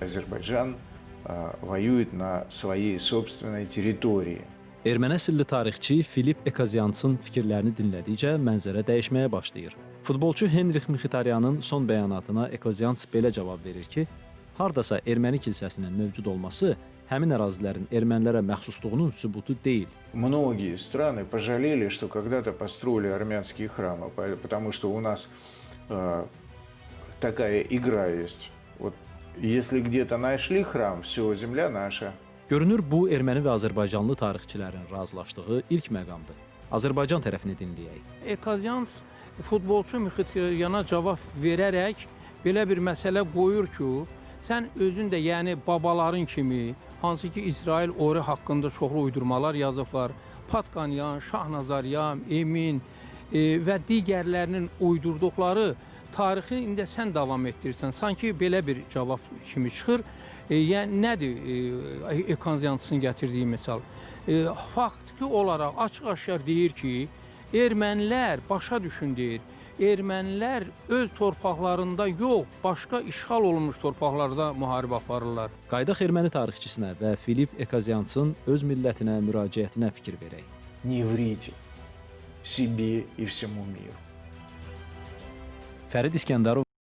Азербайджан а, воюет на своей собственной территории. Erməni əsilli tarixçi Filip Ekazyansın fikirlərini dinlədikcə mənzərə dəyişməyə başlayır. Futbolçu Henrix Mxitaryanın son bəyanatına Ekazyans belə cavab verir ki, hardasa erməni kilsəsinin mövcud olması həmin ərazilərin ermənilərə məxsusluğunun sübutu deyil. Многие страны пожалели, что когда-то построили армянские храмы, по- потому что у нас э, такая игра есть. Вот если где-то нашли храм, все, земля наша. Görünür bu erməni və azərbaycanlı tarixçilərin razılaşdığı ilk məqamdır. Azərbaycan tərəfini dinləyək. Ekazyans futbolçu Mxityana cavab verərək belə bir məsələ qoyur ki, sən özün də yəni babaların kimi hansı ki İsrail ori haqqında çoxlu uydurmalar yazıblar. Patkanyan, Şahnazaryan, Emin e, və digərlərinin uydurduqları tarixi indi sən davam etdirirsən. Sanki belə bir cavab kimi çıxır. E, yəni nədir e, Ekanzyansın gətirdiyi misal? E, faktiki olaraq açıq-aşkar deyir ki, ermənilər başa düşün deyir. Ermənilər öz torpaqlarında yox, başqa işğal olunmuş torpaqlarda müharibə aparırlar. Qaydaq erməni tarixçisinə və Filip Ekazyansın öz millətinə müraciətinə fikir verək. Не врите себе и всему миру. Fərid İskəndarov